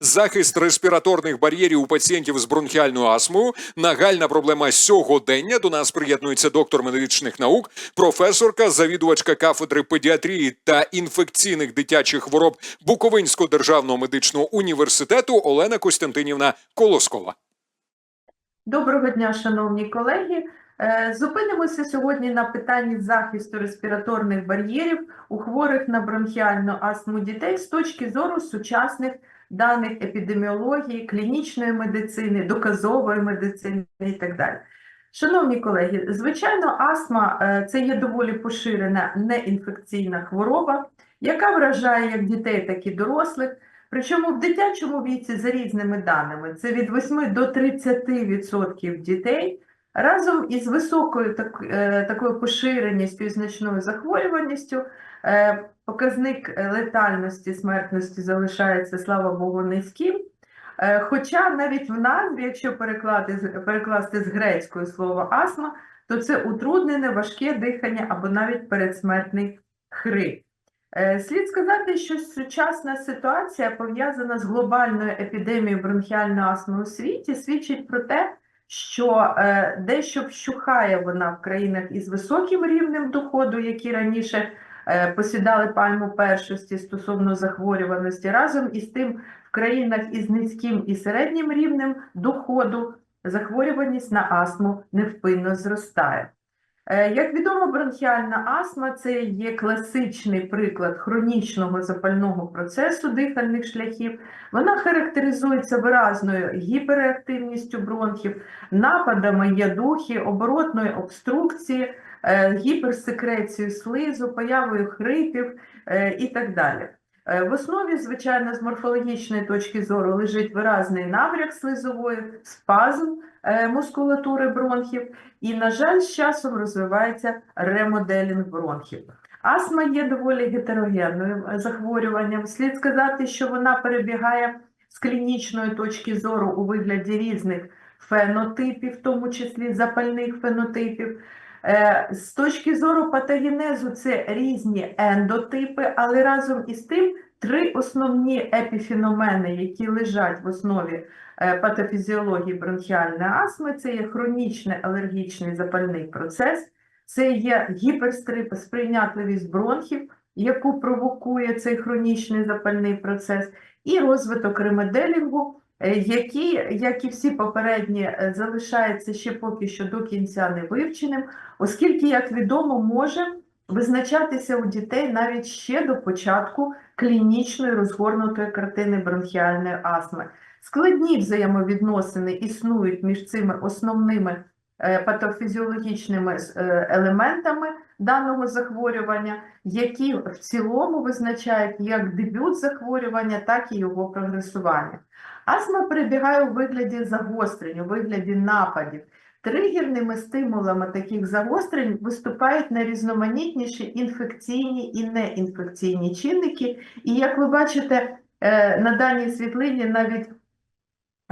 Захист респіраторних бар'єрів у пацієнтів з бронхіальною астмою нагальна проблема сьогодення. До нас приєднується доктор медичних наук, професорка, завідувачка кафедри педіатрії та інфекційних дитячих хвороб Буковинського державного медичного університету Олена Костянтинівна Колоскова. Доброго дня, шановні колеги. Е, Зупинимося сьогодні на питанні захисту респіраторних бар'єрів у хворих на бронхіальну астму дітей з точки зору сучасних даних епідеміології, клінічної медицини, доказової медицини і так далі. Шановні колеги, звичайно, астма е, це є доволі поширена неінфекційна хвороба, яка вражає як дітей, так і дорослих. Причому в дитячому віці, за різними даними, це від 8 до 30% дітей разом із високою так, е, такою поширеністю і значною захворюваністю. Е, Показник е, летальності, смертності залишається, слава Богу, низьким. Е, Хоча навіть в назві, якщо перекласти з грецької слово астма, то це утруднене важке дихання або навіть передсмертний хрип. Слід сказати, що сучасна ситуація пов'язана з глобальною епідемією бронхіальної астми у світі, свідчить про те, що дещо вщухає вона в країнах із високим рівнем доходу, які раніше посідали пальму першості стосовно захворюваності, разом із тим в країнах із низьким і середнім рівнем доходу захворюваність на астму невпинно зростає. Е, Як відомо, бронхіальна астма це є класичний приклад хронічного запального процесу дихальних шляхів. Вона характеризується виразною гіперреактивністю бронхів, нападами ядухи, оборотної обструкції, е, гіперсекрецією слизу, появою хрипів е, і так далі. В основі, звичайно, з морфологічної точки зору лежить виразний набряк слизової, спазм мускулатури бронхів, і, на жаль, з часом розвивається ремоделінг бронхів. Астма є доволі гетерогенним е, захворюванням. Слід сказати, що вона перебігає з клінічної точки зору у вигляді різних фенотипів, в тому числі запальних фенотипів. Е, З точки зору патогенезу це різні ендотипи, але разом із тим три основні епіфеномени, які лежать в основі е, патофізіології бронхіальної астми, це є хронічний алергічний запальний процес, це є гіперсприйнятливість бронхів, яку провокує цей хронічний запальний процес, і розвиток ремеделінгу, е, який, як і всі попередні, е, залишається ще поки що до кінця не вивченим, оскільки, як відомо, може визначатися у дітей навіть ще до початку клінічної розгорнутої картини бронхіальної астми. Складні взаємовідносини існують між цими основними е, патофізіологічними е, елементами даного захворювання, які в цілому визначають як дебют захворювання, так і його прогресування. Астма перебігає у вигляді загострень, у вигляді нападів. Тригерними стимулами таких загострень виступають найрізноманітніші інфекційні і неінфекційні чинники. І як ви бачите, е, на даній світлині навіть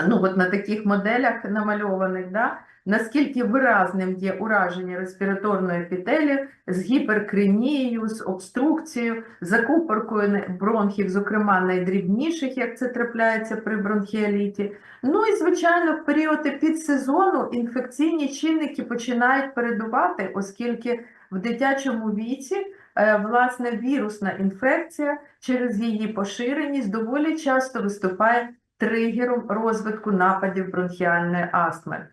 ну, от на таких моделях намальованих, да, наскільки виразним є ураження респіраторної епітелії з гіперкринією, з обструкцією, закупоркою бронхів, зокрема найдрібніших, як це трапляється при бронхіаліті. Ну і, звичайно, в період підсезону інфекційні чинники починають передувати, оскільки в дитячому віці е, власне вірусна інфекція через її поширеність доволі часто виступає тригером розвитку нападів бронхіальної астми.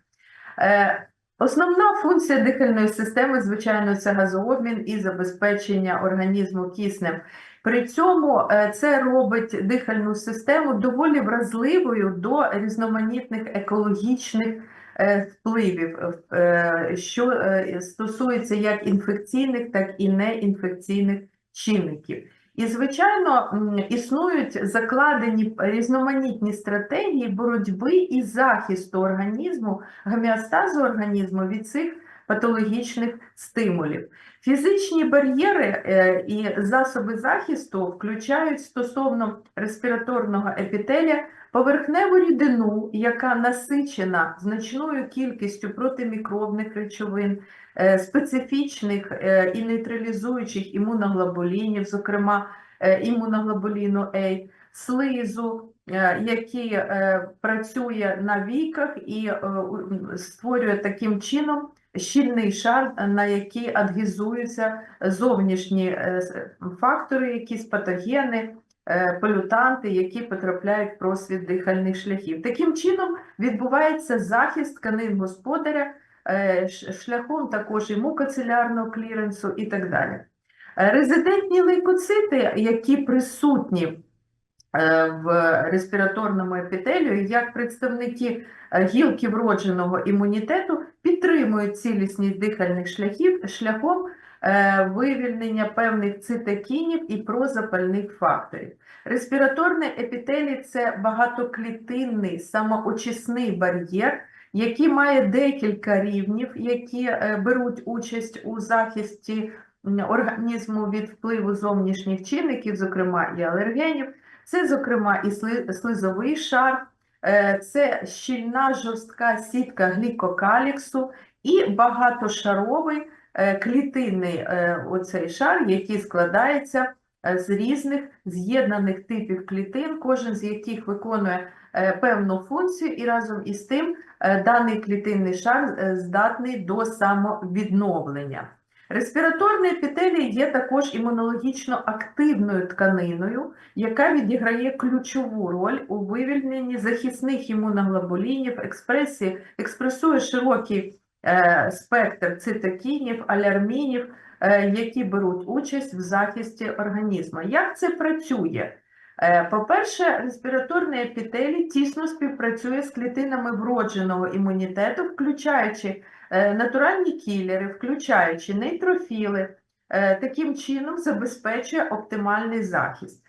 Е, Основна функція дихальної системи, звичайно, це газообмін і забезпечення організму киснем. При цьому е, це робить дихальну систему доволі вразливою до різноманітних екологічних е, впливів, що стосується як інфекційних, так і неінфекційних чинників. І, звичайно, існують закладені різноманітні стратегії боротьби і захисту організму, гомеостазу організму від цих патологічних стимулів. Фізичні бар'єри е, і засоби захисту включають стосовно респіраторного епітелія поверхневу рідину, яка насичена значною кількістю протимікробних речовин, е, специфічних е, і нейтралізуючих імуноглобулінів, зокрема е, імуноглобуліну А, слизу, який працює на війках і створює таким чином щільний шар, на який адгезуються зовнішні фактори, якісь патогени, полютанти, які потрапляють в просвіт дихальних шляхів. Таким чином відбувається захист тканин господаря е, шляхом також і мукоцелярного кліренсу і так далі. Е, Резидентні лейкоцити, які присутні е, в респіраторному епітелію, як представники е, гілки вродженого імунітету, підтримують цілісність дихальних шляхів шляхом е, вивільнення певних цитокінів і прозапальних факторів. Респіраторний епітелій – це багатоклітинний самоочисний бар'єр, який має декілька рівнів, які е, беруть участь у захисті організму від впливу зовнішніх чинників, зокрема і алергенів. Це, зокрема, і слизовий шар, е, це щільна жорстка сітка глікокаліксу і багатошаровий е, клітинний е, оцей шар, який складається з різних з'єднаних типів клітин, кожен з яких виконує певну функцію, і разом із тим даний клітинний шар здатний до самовідновлення. Респіраторний епітелій є також імунологічно активною тканиною, яка відіграє ключову роль у вивільненні захисних імуноглобулінів, експресії, експресує широкий е, спектр цитокінів, алярмінів, е, які беруть участь в захисті організму. Як це працює? Е, По-перше, респіраторний епітелій тісно співпрацює з клітинами вродженого імунітету, включаючи е, натуральні кілери, включаючи нейтрофіли, е, таким чином забезпечує оптимальний захист.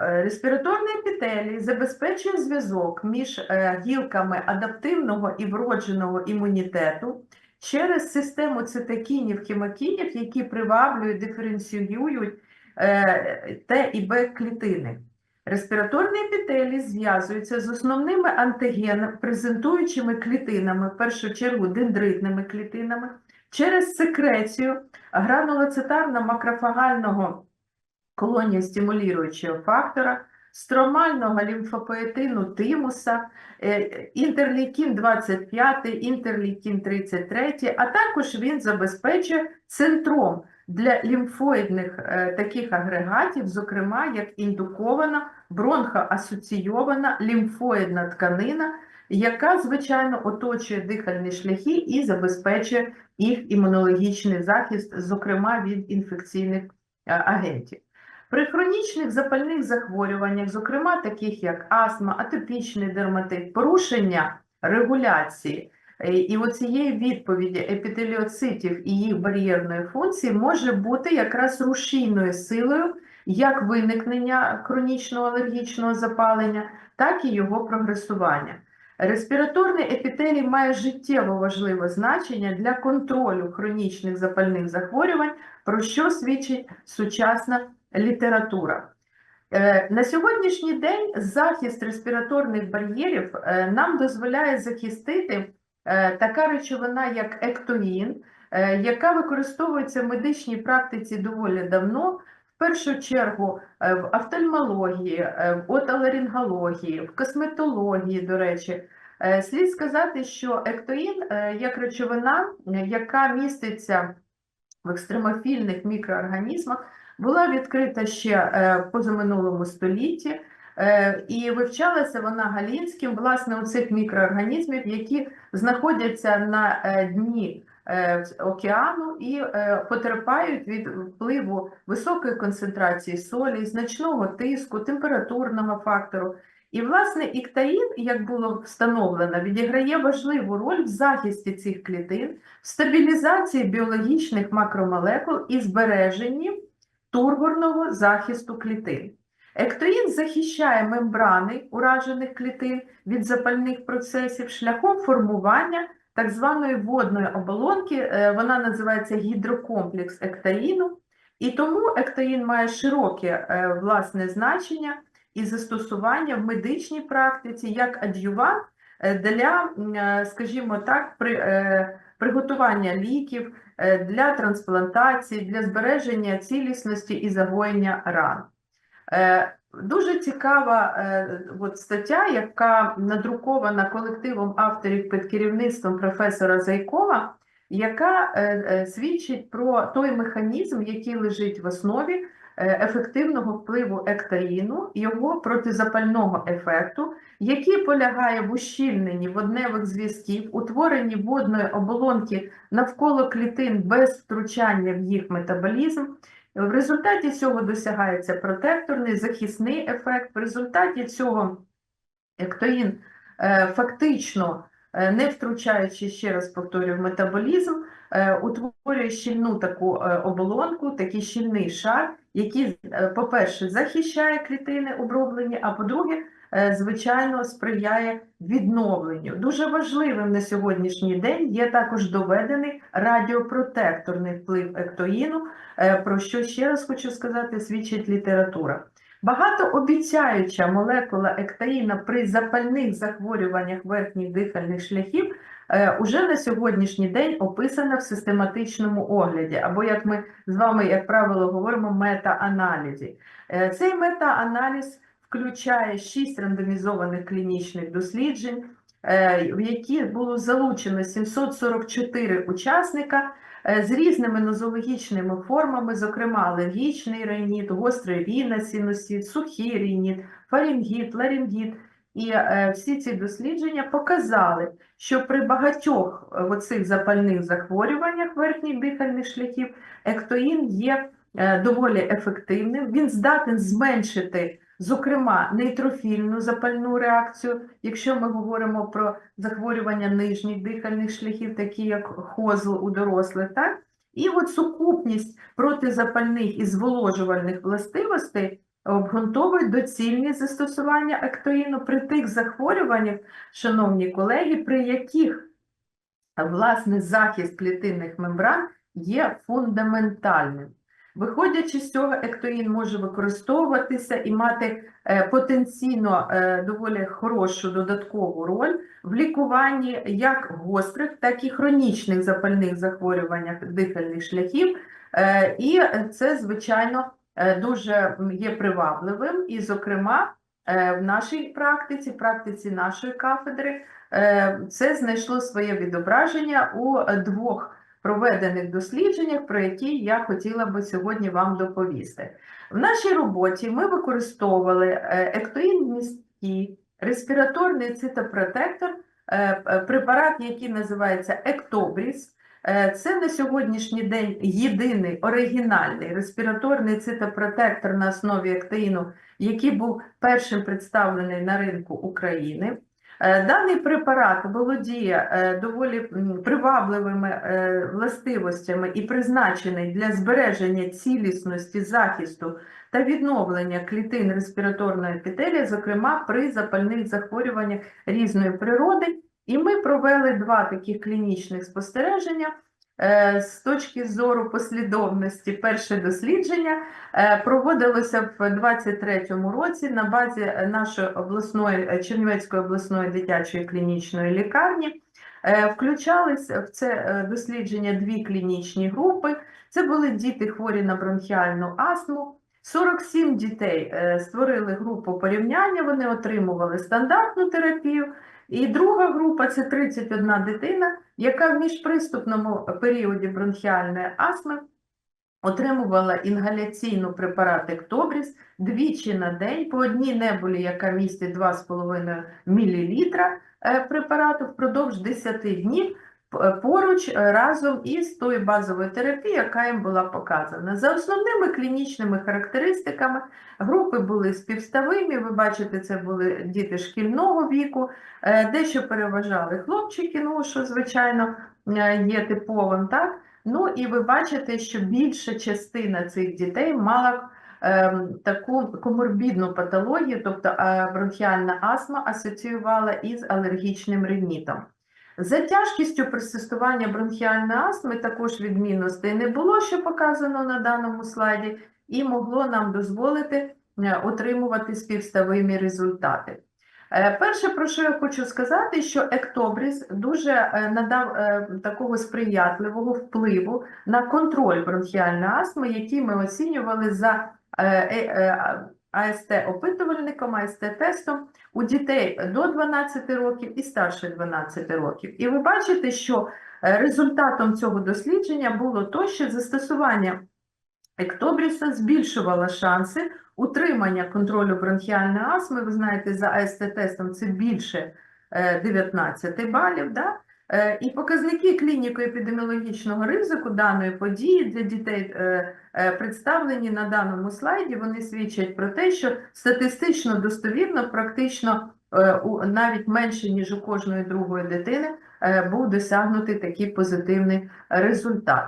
Респіраторний епітелій забезпечує зв'язок між гілками адаптивного і вродженого імунітету через систему цитокінів, хемокінів, які приваблюють, диференціюють Т і Б клітини. Респіраторний епітелій зв'язується з основними антигенами, презентуючими клітинами, в першу чергу дендритними клітинами, через секрецію гранулоцитарно-макрофагального колонія стимулюючого фактора, стромального лімфопоетину тимуса, е, інтерлікін 25, інтерлікін 33, а також він забезпечує центром для лімфоїдних е, таких агрегатів, зокрема як індукована бронхоасоційована лімфоїдна тканина, яка, звичайно, оточує дихальні шляхи і забезпечує їх імунологічний захист, зокрема від інфекційних е, агентів. При хронічних запальних захворюваннях, зокрема таких як астма, атопічний дерматит, порушення регуляції і оцієї відповіді епітеліоцитів і їх бар'єрної функції може бути якраз рушійною силою як виникнення хронічного алергічного запалення, так і його прогресування. Респіраторний епітелій має життєво важливе значення для контролю хронічних запальних захворювань, про що свідчить сучасна література. Е, На сьогоднішній день захист респіраторних бар'єрів е, нам дозволяє захистити е, така речовина, як ектоїн, е, яка використовується в медичній практиці доволі давно, в першу чергу е, в офтальмології, е, в отоларингології, в косметології, до речі. Е, Слід сказати, що ектоїн е, як речовина, е, яка міститься в екстремофільних мікроорганізмах, була відкрита ще е, позаминулому столітті, е, і вивчалася вона Галінським, власне, у цих мікроорганізмів, які знаходяться на е, дні е, океану і е, потерпають від впливу високої концентрації солі, значного тиску, температурного фактору. І, власне, іктаїн, як було встановлено, відіграє важливу роль в захисті цих клітин, в стабілізації біологічних макромолекул і збереженні тургорного захисту клітин. Ектоїн захищає мембрани уражених клітин від запальних процесів шляхом формування так званої водної оболонки, е, вона називається гідрокомплекс ектаїну, і тому ектаїн має широке е, власне значення і застосування в медичній практиці як ад'ювант е, для, скажімо так, при, приготування ліків, для трансплантації, для збереження цілісності і загоєння ран. Е, Дуже цікава е, от стаття, яка надрукована колективом авторів під керівництвом професора Зайкова, яка е, свідчить про той механізм, який лежить в основі ефективного впливу ектаїну, його протизапального ефекту, який полягає в ущільненні водневих зв'язків, утворенні водної оболонки навколо клітин без втручання в їх метаболізм. В результаті цього досягається протекторний захисний ефект. В результаті цього ектоїн е, фактично, е, не втручаючи, ще раз повторюю, в метаболізм, е, утворює щільну таку оболонку, такий щільний шар, який, по-перше, захищає клітини оброблені, а по-друге, звичайно, сприяє відновленню. Дуже важливим на сьогоднішній день є також доведений радіопротекторний вплив ектоїну, е, про що ще раз хочу сказати, свідчить література. Багатообіцяюча молекула ектаїна при запальних захворюваннях верхніх дихальних шляхів е, уже на сьогоднішній день описана в систематичному огляді, або, як ми з вами, як правило, говоримо, мета-аналізі. Е, Цей мета-аналіз включає шість рандомізованих клінічних досліджень, е, в які було залучено 744 учасника е, з різними нозологічними формами, зокрема алергічний рейніт, гострий ріносинусит, сухий рініт, фарінгіт, ларингіт. І е, всі ці дослідження показали, що при багатьох оцих запальних захворюваннях верхніх дихальних шляхів ектоїн є доволі ефективним. Він здатен зменшити, зокрема, нейтрофільну запальну реакцію, якщо ми говоримо про захворювання нижніх дихальних шляхів, такі як хозл у дорослих, так? І от сукупність протизапальних і зволожувальних властивостей обґрунтовують доцільність застосування ектоїну при тих захворюваннях, шановні колеги, при яких власне захист клітинних мембран є фундаментальним. Виходячи з цього, ектоїн може використовуватися і мати е, потенційно е, доволі хорошу додаткову роль в лікуванні як гострих, так і хронічних запальних захворюваннях дихальних шляхів. Е, І це, звичайно, дуже є привабливим. І, зокрема, в нашій практиці, в практиці нашої кафедри, це знайшло своє відображення у двох проведених дослідженнях, про які я хотіла би сьогодні вам доповісти. В нашій роботі ми використовували е, ектоїн місткий, респіраторний цитопротектор, е, е, препарат, який називається Ектобріс. Це на сьогоднішній день єдиний оригінальний респіраторний цитопротектор на основі ектоїну, який був першим представлений на ринку України. Е, Даний препарат володіє е, доволі привабливими е, властивостями і призначений для збереження цілісності захисту та відновлення клітин респіраторної епітелії, зокрема при запальних захворюваннях різної природи. І ми провели два таких клінічних спостереження. Е, З точки зору послідовності, перше дослідження е, проводилося в 23-му році на базі нашої обласної е, Чернівецької обласної дитячої клінічної лікарні. Включалися в це дослідження дві клінічні групи. Це були діти хворі на бронхіальну астму. 47 дітей створили групу порівняння, вони отримували стандартну терапію. І друга група це 31 дитина, яка в міжприступному періоді бронхіальної астми отримувала інгаляційну препарат Ектобріс двічі на день по одній небулі, яка містить 2,5 мл препарату впродовж 10 днів поруч е, разом із тою базовою терапією, яка їм була показана. За основними клінічними характеристиками групи були співставимі. Ви бачите, це були діти шкільного віку, е, дещо переважали хлопчики, ну що звичайно е, є типовим, так? Ну і ви бачите, що більша частина цих дітей мала ем, таку коморбідну патологію, тобто е, бронхіальна астма асоціювала із алергічним ринітом. За тяжкістю пристосування бронхіальної астми також відмінностей не було, що показано на даному слайді, і могло нам дозволити е, отримувати співставимі результати. Е, Перше, про що я хочу сказати, що Ектобріс дуже е, надав такого сприятливого впливу на контроль бронхіальної астми, який ми оцінювали за АСТ-опитувальником, АСТ-тестом у дітей до 12 років і старше 12 років. І ви бачите, що е, результатом цього дослідження було то, що застосування ектобріса збільшувало шанси утримання контролю бронхіальної астми. Ви знаєте, за АСТ-тестом це більше е, 19 балів. Да? Е, І показники клініко-епідеміологічного ризику даної події для дітей е, е, представлені на даному слайді. Вони свідчать про те, що статистично достовірно, практично навіть менше, ніж у кожної другої дитини, був досягнутий такий позитивний результат.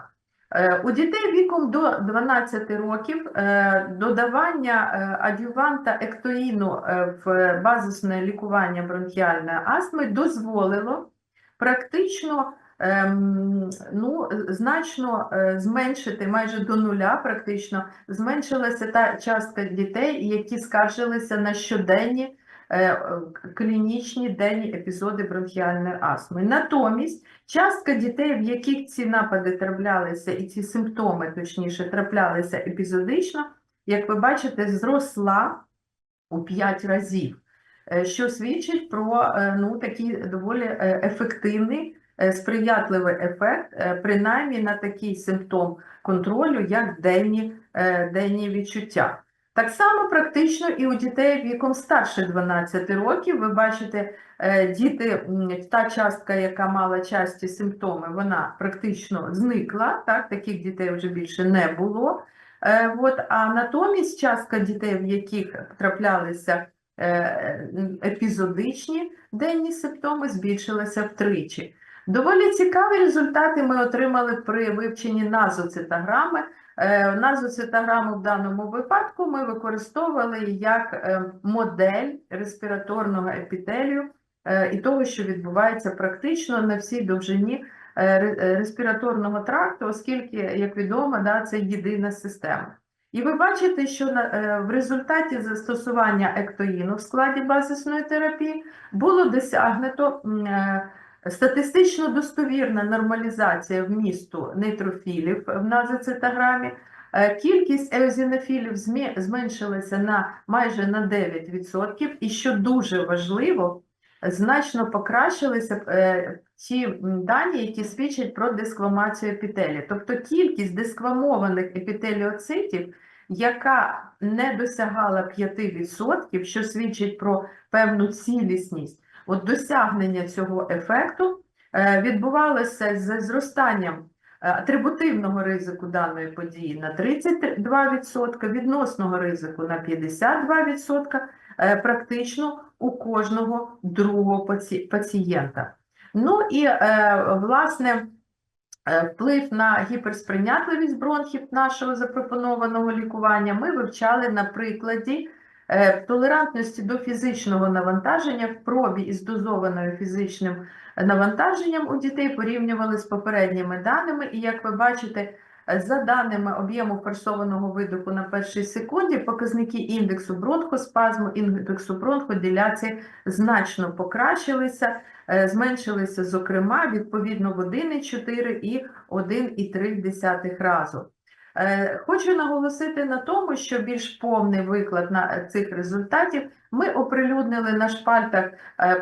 У дітей віком до 12 років додавання адюванта ектоїну в базисне лікування бронхіальної астми дозволило практично ем, ну, значно е, зменшити майже до нуля, практично зменшилася та частка дітей, які скаржилися на щоденні е, е, клінічні денні епізоди бронхіальної астми. Натомість частка дітей, в яких ці напади траплялися, і ці симптоми, точніше, траплялися епізодично, як ви бачите, зросла у 5 разів, що свідчить про е, ну, такий доволі е, ефективний, е, сприятливий ефект, е, принаймні на такий симптом контролю, як денні, е, денні відчуття. Так само практично і у дітей віком старше 12 років. Ви бачите, е, діти, та частка, яка мала часті симптоми, вона практично зникла. Так, таких дітей вже більше не було. Е, От, а натомість частка дітей, в яких траплялися е, епізодичні денні симптоми, збільшилася втричі. Доволі цікаві результати ми отримали при вивченні назоцитограми. Е, Назоцитограму в даному випадку ми використовували як е, модель респіраторного епітелію е, і того, що відбувається практично на всій довжині е, ре- е, респіраторного тракту, оскільки, як відомо, це єдина система. І ви бачите, що е, в результаті застосування ектоїну в складі базисної терапії було досягнуто е, статистично достовірна нормалізація вмісту нейтрофілів в назоцитограмі. Е, Кількість еозінофілів зменшилася на майже на 9%, і що дуже важливо, значно покращилися е, ті дані, які свідчать про дисквамацію епітелію. Тобто кількість дисквамованих епітеліоцитів, яка не досягала 5%, що свідчить про певну цілісність, от досягнення цього ефекту е, відбувалося з зростанням е, атрибутивного ризику даної події на 32%, відносного ризику на 52%, е, практично у кожного другого паці- пацієнта. Ну і, е, власне, е, вплив на гіперсприйнятливість бронхів нашого запропонованого лікування ми вивчали на прикладі е, толерантності до фізичного навантаження в пробі із дозованою фізичним навантаженням у дітей порівнювали з попередніми даними. І як ви бачите, за даними об'єму форсованого видоху на першій секунді, показники індексу бронхоспазму, індексу бронходиляції значно покращилися, е, зменшилися, зокрема, відповідно в 1,4 і 1,3 разу. Е, Хочу наголосити на тому, що більш повний виклад на е, цих результатів ми оприлюднили на шпальтах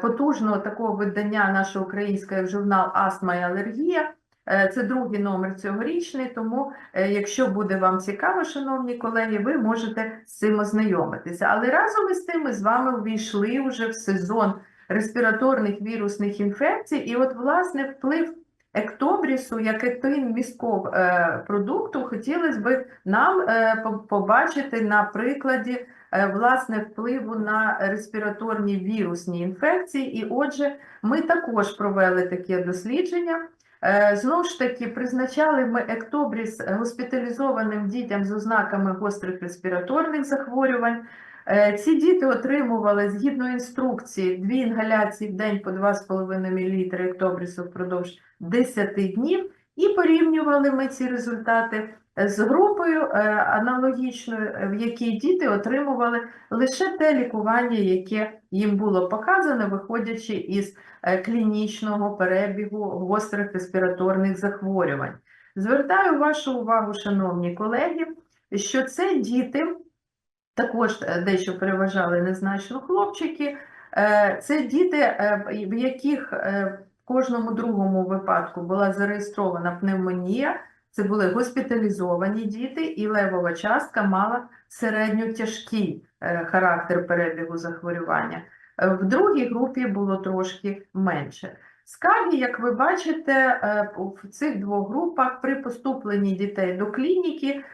потужного такого видання нашого українського журнал Астма і алергія. Е, Це другий номер цьогорічний, тому е, якщо буде вам цікаво, шановні колеги, ви можете з цим ознайомитися. Але разом із тим ми з вами увійшли вже в сезон респіраторних вірусних інфекцій, і от власне вплив ектобрісу як ектоїн міського е, продукту хотілося б нам побачити на прикладі власне впливу на респіраторні вірусні інфекції. І отже, ми також провели таке дослідження. Е, Знову ж таки, призначали ми ектобріс госпіталізованим дітям з ознаками гострих респіраторних захворювань. Е, Ці діти отримували згідно інструкції дві інгаляції в день по 2,5 мл ектобрісу впродовж 10 днів, і порівнювали ми ці результати з групою е, аналогічною, е, в якій діти отримували лише те лікування, яке їм було показано, виходячи із е, клінічного перебігу гострих респіраторних захворювань. Звертаю вашу увагу, шановні колеги, що це діти також дещо переважали незначно хлопчики. Це діти, в яких в кожному другому випадку була зареєстрована пневмонія. Це були госпіталізовані діти, і левова частка мала середньо-тяжкий е, характер перебігу захворювання. Е, В другій групі було трошки менше. Скарги, як ви бачите, е, в цих двох групах при поступленні дітей до клініки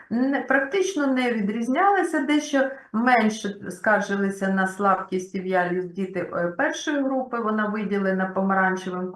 практично не відрізнялися, дещо менше скаржилися на слабкість і в'ялість діти першої групи, вона виділена помаранчевим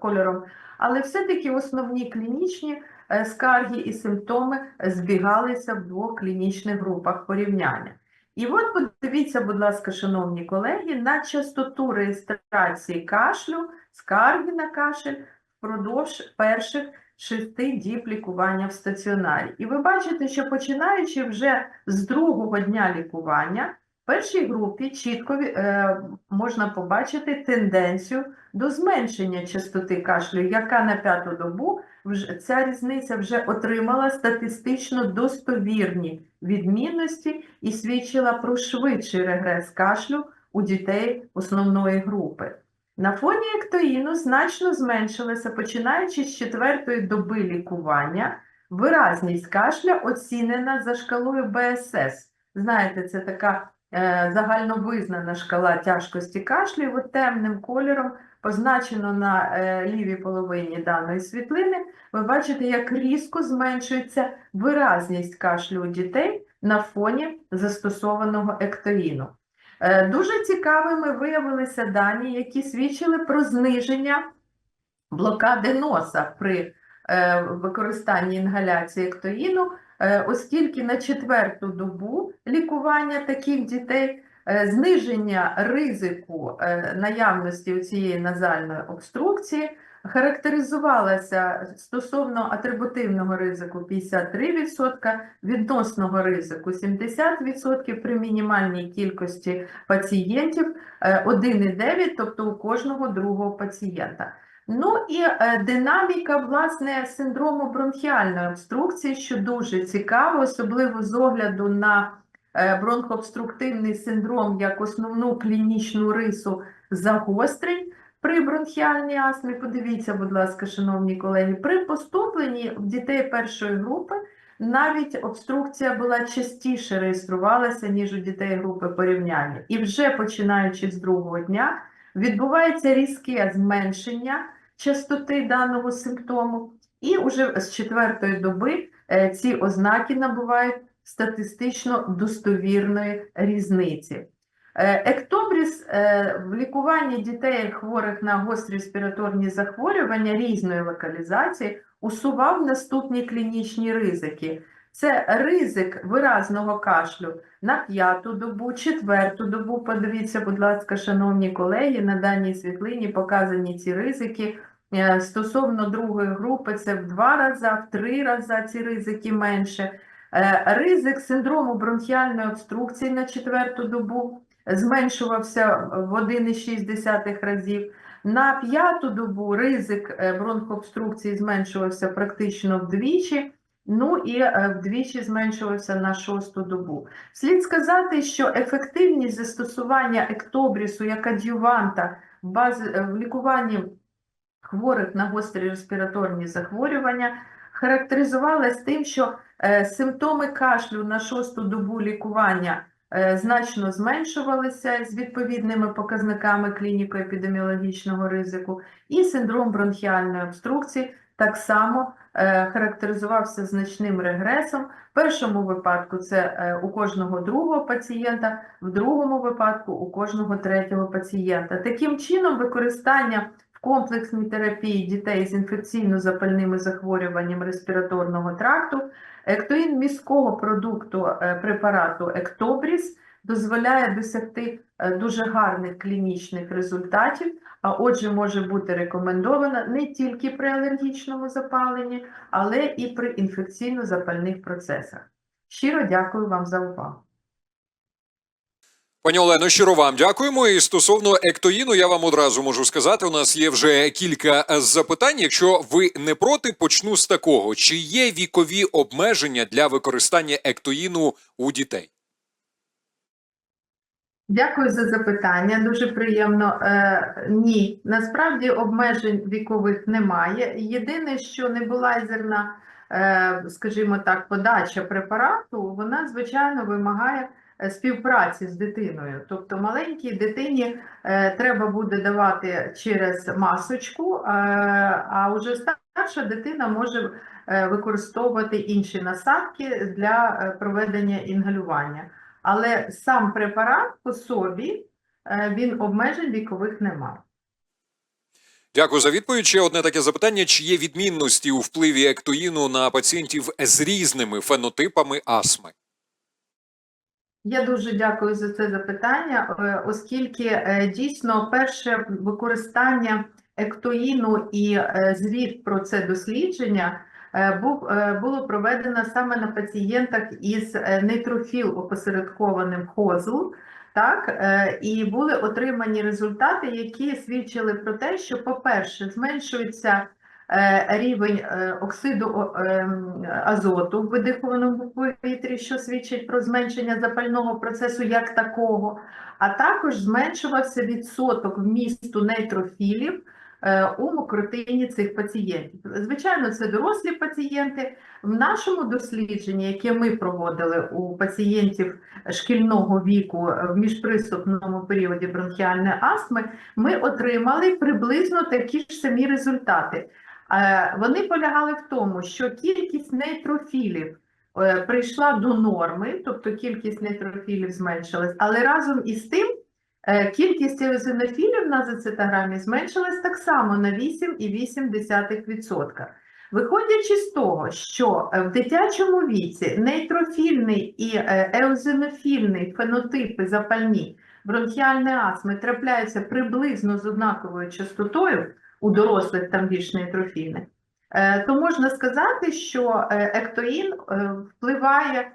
кольором, але все-таки основні клінічні скарги і симптоми збігалися в двох клінічних групах порівняння. І от подивіться, будь ласка, шановні колеги, на частоту реєстрації кашлю, скарги на кашель впродовж перших шести діб лікування в стаціонарі. І ви бачите, що починаючи вже з другого дня лікування, в першій групі чітко е, можна побачити тенденцію до зменшення частоти кашлю, яка на п'яту добу вже, ця різниця вже отримала статистично достовірні відмінності і свідчила про швидший регрес кашлю у дітей основної групи. На фоні ектоїну значно зменшилася, починаючи з четвертої доби лікування, виразність кашля оцінена за шкалою БСС. Знаєте, це така загальновизнана шкала тяжкості кашлю, от темним кольором позначено на е, лівій половині даної світлини. Ви бачите, як різко зменшується виразність кашлю у дітей на фоні застосованого ектоїну. Е, Дуже цікавими виявилися дані, які свідчили про зниження блокади носа при е, використанні інгаляції ектоїну, е, оскільки на четверту добу лікування таких дітей е, зниження ризику е, наявності цієї назальної обструкції характеризувалася стосовно атрибутивного ризику 53%, відносного ризику 70% при мінімальній кількості пацієнтів е, 1,9, тобто у кожного другого пацієнта. Ну і е, динаміка власне синдрому бронхіальної обструкції, що дуже цікаво, особливо з огляду на е, бронхообструктивний синдром як основну клінічну рису загострень при бронхіальній астмі. Подивіться, будь ласка, шановні колеги, при поступленні в дітей першої групи навіть обструкція була частіше реєструвалася, ніж у дітей групи порівняння. І вже починаючи з другого дня відбувається різке зменшення частоти даного симптому, і вже з четвертої доби е, ці ознаки набувають статистично достовірної різниці. Е, Ектобріс е, в лікуванні дітей хворих на гострі респіраторні захворювання різної локалізації усував наступні клінічні ризики. Це ризик виразного кашлю на п'яту добу, четверту добу. Подивіться, будь ласка, шановні колеги, на даній світлині показані ці ризики. Е, Стосовно другої групи, це в два рази, в три рази ці ризики менше. Е, Ризик синдрому бронхіальної обструкції на четверту добу зменшувався в 1,6 разів. На п'яту добу ризик е, бронхообструкції зменшувався практично вдвічі, ну і е, вдвічі зменшувався на шосту добу. Слід сказати, що ефективність застосування ектобрісу як адюванта е, в лікуванні хворих на гострі респіраторні захворювання характеризувалась тим, що е, симптоми кашлю на шосту добу лікування значно зменшувалися з відповідними показниками клініко-епідеміологічного ризику, і синдром бронхіальної обструкції так само характеризувався значним регресом. В першому випадку це е, у кожного другого пацієнта, в другому випадку у кожного третього пацієнта. Таким чином, використання в комплексній терапії дітей з інфекційно-запальними захворюваннями респіраторного тракту Ектоїн міського продукту е, препарату Ектобріс дозволяє досягти е, дуже гарних клінічних результатів, а отже може бути рекомендована не тільки при алергічному запаленні, але і при інфекційно-запальних процесах. Щиро дякую вам за увагу. Пані Олено, щиро вам дякуємо. І стосовно ектоїну, я вам одразу можу сказати, у нас є вже кілька е, запитань. Якщо ви не проти, почну з такого: чи є вікові обмеження для використання ектоїну у дітей? Дякую за запитання. Дуже приємно. Е, ні, насправді обмежень вікових немає. Єдине, що небулайзерна, е, скажімо так, подача препарату, вона звичайно вимагає е, співпраці з дитиною. Тобто маленькій дитині е, треба буде давати через масочку, е, а вже старша дитина може е, використовувати інші насадки для е, проведення інгалювання. Але сам препарат по собі, е, він обмежень вікових немає. Дякую за відповідь. Ще одне таке запитання: чи є відмінності у впливі ектоїну на пацієнтів з різними фенотипами астми? Я дуже дякую за це запитання, е, оскільки е, дійсно перше використання ектоїну і звіт про це дослідження було проведено саме на пацієнтах із е, нейтрофіл опосередкованим хозл, так, е, і були отримані результати, які свідчили про те, що, по-перше, зменшується е, рівень е, оксиду азоту в видихованому повітрі, що свідчить про зменшення запального процесу як такого, а також зменшувався відсоток вмісту нейтрофілів е, у мокротині цих пацієнтів. Звичайно, це дорослі пацієнти. В нашому дослідженні, яке ми проводили у пацієнтів шкільного віку е, в міжприступному періоді бронхіальної астми, ми отримали приблизно такі ж самі результати. Е, Вони полягали в тому, що кількість нейтрофілів е, прийшла до норми, тобто кількість нейтрофілів зменшилась, але разом із тим е, кількість еозинофілів на зацитограмі зменшилась так само на 8,8%. Виходячи з того, що е, в дитячому віці нейтрофільний і е, еозинофільний фенотипи запальні бронхіальної астми трапляються приблизно з однаковою частотою, у дорослих там більш нейтрофільних, е, то можна сказати, що е, ектоїн е, впливає е,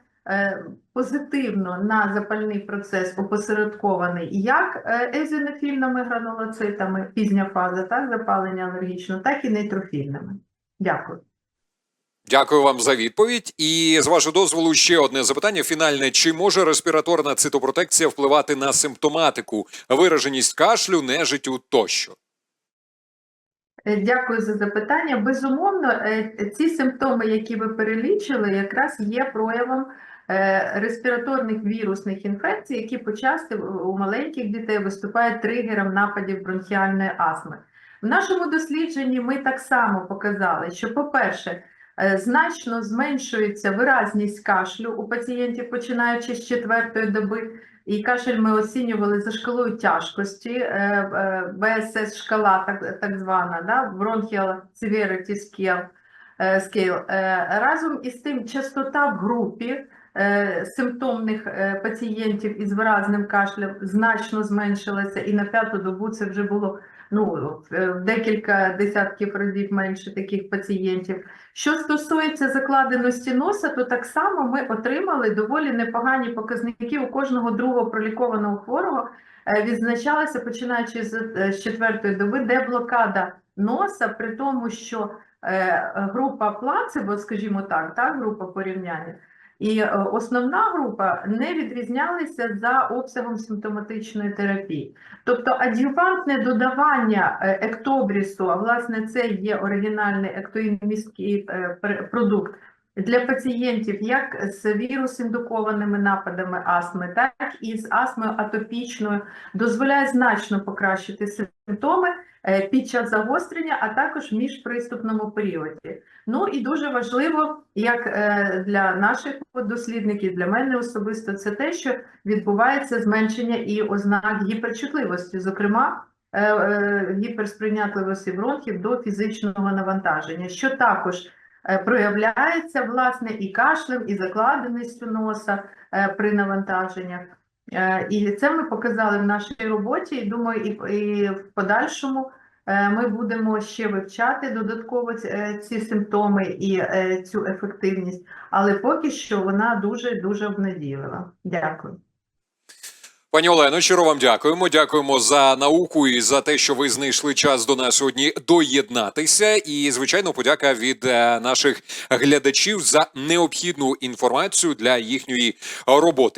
позитивно на запальний процес опосередкований як е, езонофільними гранулоцитами, пізня фаза, так, запалення алергічного, так і нейтрофільними. Дякую. Дякую вам за відповідь. І з вашого дозволу, ще одне запитання фінальне: чи може респіраторна цитопротекція впливати на симптоматику, вираженість кашлю, нежиттю тощо? Е, Дякую за запитання. Безумовно, е, ці симптоми, які ви перелічили, якраз є проявом е, респіраторних вірусних інфекцій, які почасти у маленьких дітей виступають тригером нападів бронхіальної астми. В нашому дослідженні ми так само показали, що, по-перше, е, значно зменшується виразність кашлю у пацієнтів, починаючи з четвертої доби. І кашель ми оцінювали за шкалою тяжкості, е, е, БСС шкала, так, так звана, да? Bronchial Severity Scale. е. Е, Разом із тим, частота в групі е, симптомних е, пацієнтів із виразним кашлем значно зменшилася, і на п'яту добу це вже було ну, е, в декілька десятків разів менше таких пацієнтів. Що стосується закладеності носа, то так само ми отримали доволі непогані показники у кожного другого пролікованого хворого. е, Відзначалася, починаючи з е, четвертої доби, де блокада носа, при тому, що е, група плацебо, скажімо так, так, група порівняння, і е, основна група не відрізнялися за обсягом симптоматичної терапії. Тобто адювантне додавання е, ектобрісу, а власне це є оригінальний ектоінмісткий е, продукт для пацієнтів як з вірус-індукованими нападами астми, так і з астмою атопічною, дозволяє значно покращити симптоми е, під час загострення, а також в міжприступному періоді. Ну і дуже важливо, як е, для наших дослідників, для мене особисто, це те, що відбувається зменшення і ознак гіперчутливості, зокрема е, гіперсприйнятливості бронхів до фізичного навантаження, що також проявляється власне і кашлем, і закладеністю носа е, при навантаженнях. Е, І це ми показали в нашій роботі. І думаю, і, і в подальшому е, ми будемо ще вивчати додатково ці- е, симптоми і е, цю ефективність, але поки що вона дуже дуже обнадійлива. Дякую. Пані Олено, щиро вам дякуємо. Дякуємо за науку і за те, що ви знайшли час до нас сьогодні доєднатися. І звичайно, подяка від е, наших глядачів за необхідну інформацію для їхньої роботи.